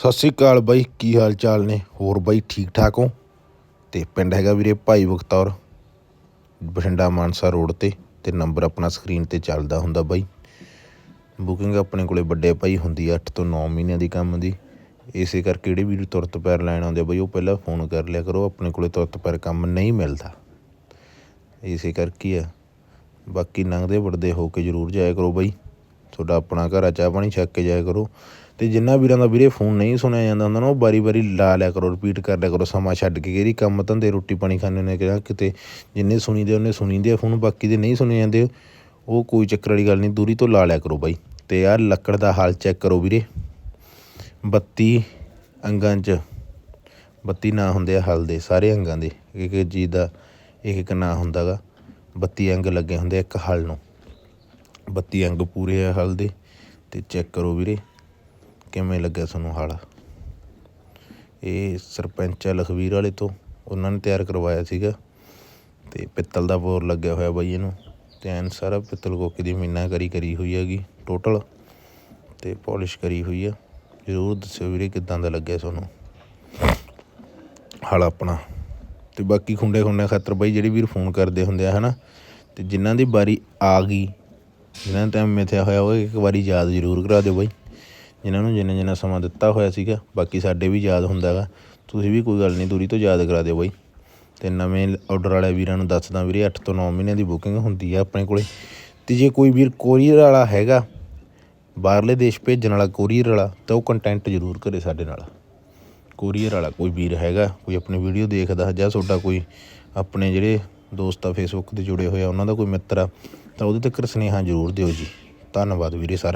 ਸਤਿ ਸ੍ਰੀ ਅਕਾਲ ਬਾਈ, ਕੀ ਹਾਲ ਚਾਲ ਨੇ? ਹੋਰ ਬਾਈ ਠੀਕ ਠਾਕ ਹੋ? ਤੇ ਪਿੰਡ ਹੈਗਾ ਵੀਰੇ ਭਾਈ ਬਖਤੌਰ, ਬਠਿੰਡਾ ਮਾਨਸਾ ਰੋਡ ਤੇ ਤੇ ਨੰਬਰ ਆਪਣਾ ਸਕਰੀਨ ਤੇ ਚੱਲਦਾ ਹੁੰਦਾ ਬਾਈ। ਬੁਕਿੰਗ ਆਪਣੇ ਕੋਲੇ ਵੱਡੇ ਭਾਈ ਹੁੰਦੀ ਆ 8 ਤੋਂ 9 ਮਹੀਨਿਆਂ ਦੀ ਕੰਮ ਦੀ। ਇਸੇ ਕਰਕੇ ਜਿਹੜੇ ਵੀਰ ਤੁਰਤ ਪੈਰ ਲੈਣ ਆਉਂਦੇ ਆ ਬਾਈ, ਉਹ ਪਹਿਲਾਂ ਫੋਨ ਕਰ ਲਿਆ ਕਰੋ, ਆਪਣੇ ਕੋਲੇ ਤੁਰਤ ਪੈਰ ਕੰਮ ਨਹੀਂ ਮਿਲਦਾ। ਇਸੇ ਕਰਕੇ ਆ। ਬਾਕੀ ਲੰਘਦੇ ਵੜਦੇ ਹੋ ਕੇ ਜ਼ਰੂਰ ਜਾਇਆ ਕਰੋ ਬਾਈ। ਤੁਹਾਡਾ ਆਪਣਾ ਘਰ ਆ, ਚਾਹ ਪਾਣੀ ਛੱਕ ਕੇ ਜਾਇਆ ਕਰੋ। ਤੇ ਜਿੰਨਾ ਵੀਰਾਂ ਦਾ ਵੀਰੇ ਫੋਨ ਨਹੀਂ ਸੁਣਿਆ ਜਾਂਦਾ ਹੁੰਦਾ ਨਾ, ਉਹ ਵਾਰੀ-ਵਾਰੀ ਲਾ ਲਿਆ ਕਰੋ ਰਿਪੀਟ ਕਰ ਲਿਆ ਕਰੋ, ਸਮਾਂ ਛੱਡ ਕੇ ਕਿਹੜੀ ਕੰਮ ਧੰਦੇ ਰੋਟੀ ਪਾਣੀ ਖਾਣੇ ਨੇ ਕਿਹਾ ਕਿਤੇ ਜਿੰਨੇ ਸੁਣੀਦੇ ਉਹਨੇ ਸੁਣੀਦੇ ਆ ਫੋਨ, ਬਾਕੀ ਦੇ ਨਹੀਂ ਸੁਣੇ ਜਾਂਦੇ, ਉਹ ਕੋਈ ਚੱਕਰ ਵਾਲੀ ਗੱਲ ਨਹੀਂ, ਦੂਰੀ ਤੋਂ ਲਾ ਲਿਆ ਕਰੋ ਬਾਈ। ਤੇ ਯਾਰ ਲੱਕੜ ਦਾ ਹਾਲ ਚੈੱਕ ਕਰੋ ਵੀਰੇ। 32 ਅੰਗਾਂ 'ਚ 32 ਨਾਂ ਹੁੰਦੇ ਆ ਹਲ ਦੇ, ਸਾਰੇ ਅੰਗਾਂ ਦੇ, ਇੱਕ ਇੱਕ ਚੀਜ਼ ਦਾ, ਇੱਕ ਇੱਕ ਨਾਂ ਹੁੰਦਾਗਾ। 32 ਅੰਗ ਲੱਗੇ ਹੁੰਦੇ ਆ ਇੱਕ ਹਲ ਨੂੰ। 32 ਅੰਗ ਪੂਰੇ ਆ ਹਲ ਦੇ, ਤੇ ਚੈੱਕ ਕਰੋ ਵੀਰੇ, ਕਿਵੇਂ ਲੱਗਿਆ ਤੁਹਾਨੂੰ ਹਲ? ਇਹ ਸਰਪੰਚ ਆ ਲਖਵੀਰ ਵਾਲੇ ਤੋਂ, ਉਹਨਾਂ ਨੇ ਤਿਆਰ ਕਰਵਾਇਆ ਸੀਗਾ, ਤੇ ਪਿੱਤਲ ਦਾ ਬੋਰ ਲੱਗਿਆ ਹੋਇਆ ਬਾਈ ਇਹਨੂੰ, ਤੇ ਐਨ ਸਾਰਾ ਪਿੱਤਲ ਕੋਕੇ ਦੀ ਮੀਨਾਕਾਰੀ ਕਰੀ ਹੋਈ ਹੈਗੀ ਟੋਟਲ ਤੇ ਪਾਲਿਸ਼ ਕਰੀ ਹੋਈ ਆ। ਜ਼ਰੂਰ ਦੱਸਿਓ ਵੀਰੇ ਕਿਦਾਂ ਦਾ ਲੱਗਿਆ ਤੁਹਾਨੂੰ ਹਲ ਆਪਣਾ। ਤੇ ਬਾਕੀ ਖੁੰਡੇ ਖੁੰਡੇ ਖਾਤਰ ਬਾਈ, ਜਿਹੜੇ ਵੀਰ ਫੋਨ ਕਰਦੇ ਹੁੰਦੇ ਆ, ਹਨਾ, ਤੇ ਜਿਨ੍ਹਾਂ ਦੀ ਵਾਰੀ ਆ ਗਈ ਜਿਨ੍ਹਾਂ ਦਾ ਟਾਈਮ ਮਿਥਿਆ ਹੋਇਆ ਉਹ ਇੱਕ ਵਾਰੀ ਯਾਦ ਜ਼ਰੂਰ ਕਰਾ ਦਿਓ ਬਾਈ। ਜਿਨ੍ਹਾਂ ਨੂੰ ਜਿੰਨਾ ਜਿੰਨਾ ਸਮਾਂ ਦਿੱਤਾ ਹੋਇਆ ਸੀਗਾ, ਬਾਕੀ ਸਾਡੇ ਵੀ ਯਾਦ ਹੁੰਦਾ ਗਾ। ਤੁਸੀਂ ਵੀ ਕੋਈ ਗੱਲ ਨਹੀਂ, ਦੂਰੀ ਤੋਂ ਯਾਦ ਕਰਾ ਦਿਓ ਬਾਈ। ਤੇ ਨਵੇਂ ਆਰਡਰ ਵਾਲੇ ਵੀਰਾਂ ਨੂੰ ਦੱਸਦਾ ਵੀਰੇ 8 ਤੋਂ 9 ਮਹੀਨੇ ਦੀ ਬੁਕਿੰਗ ਹੁੰਦੀ ਆ ਆਪਣੇ ਕੋਲੇ। ਤੇ ਜੇ ਕੋਈ ਵੀਰ ਕੋਰੀਅਰ ਵਾਲਾ ਹੈਗਾ, ਬਾਹਰਲੇ ਦੇਸ਼ ਭੇਜਣ ਵਾਲਾ ਕੋਰੀਅਰ ਵਾਲਾ, ਤਾਂ ਉਹ ਕੰਟੈਂਟ ਜ਼ਰੂਰ ਕਰੇ ਸਾਡੇ ਨਾਲ। ਕੋਰੀਅਰ ਵਾਲਾ ਕੋਈ ਵੀਰ ਹੈਗਾ, ਕੋਈ ਆਪਣੀ ਵੀਡੀਓ ਦੇਖਦਾ ਜਾਂ ਤੁਹਾਡਾ ਕੋਈ ਆਪਣੇ ਜਿਹੜੇ ਦੋਸਤ ਆ ਫੇਸਬੁੱਕ ਤੇ ਜੁੜੇ ਹੋਏ ਆ, ਉਹਨਾਂ ਦਾ ਕੋਈ ਮਿੱਤਰ ਆ ਤਾਂ ਉਹਦੇ ਤੱਕ ਸੁਨੇਹਾ ਜ਼ਰੂਰ ਦਿਓ ਜੀ। ਧੰਨਵਾਦ ਵੀਰੇ ਸਾਰੇ।